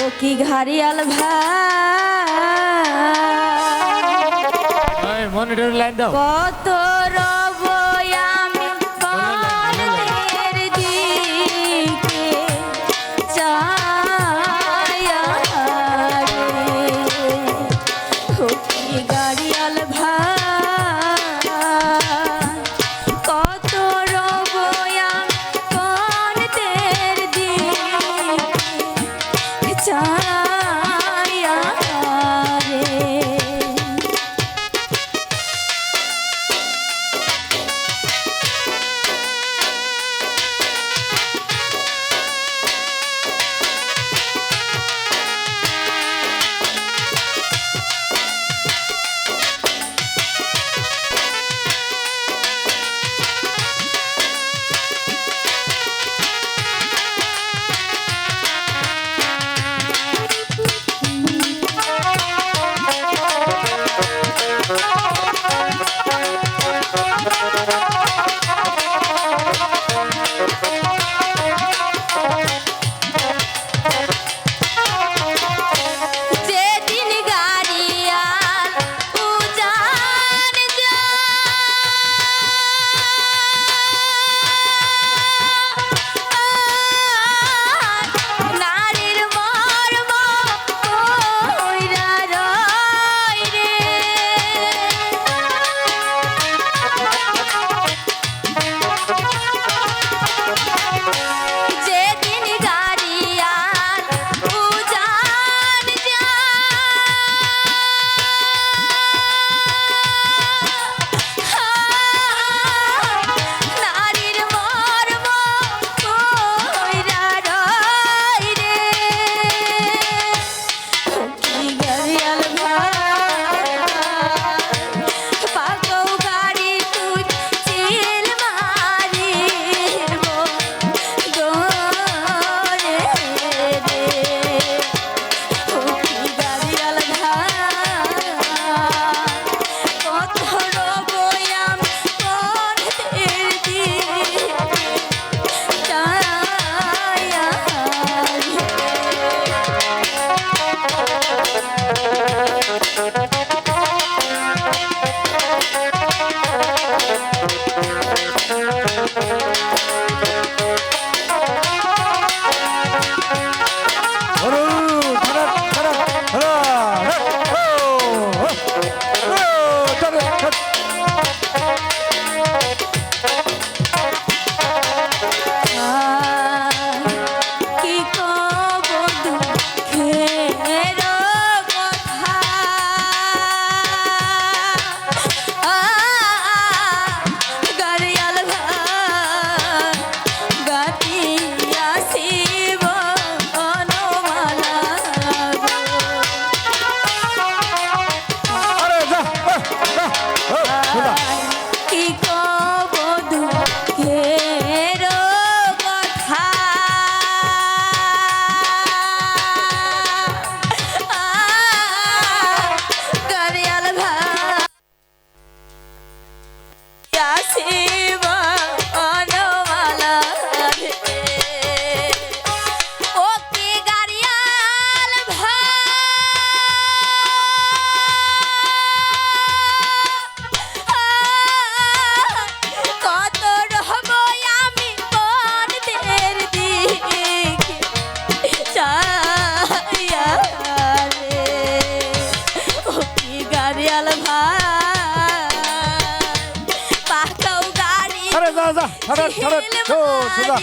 ও কি ঘাড়িয়াল ভাই? Monitor line দাও। কত চায় see সোজা সোজা সোজা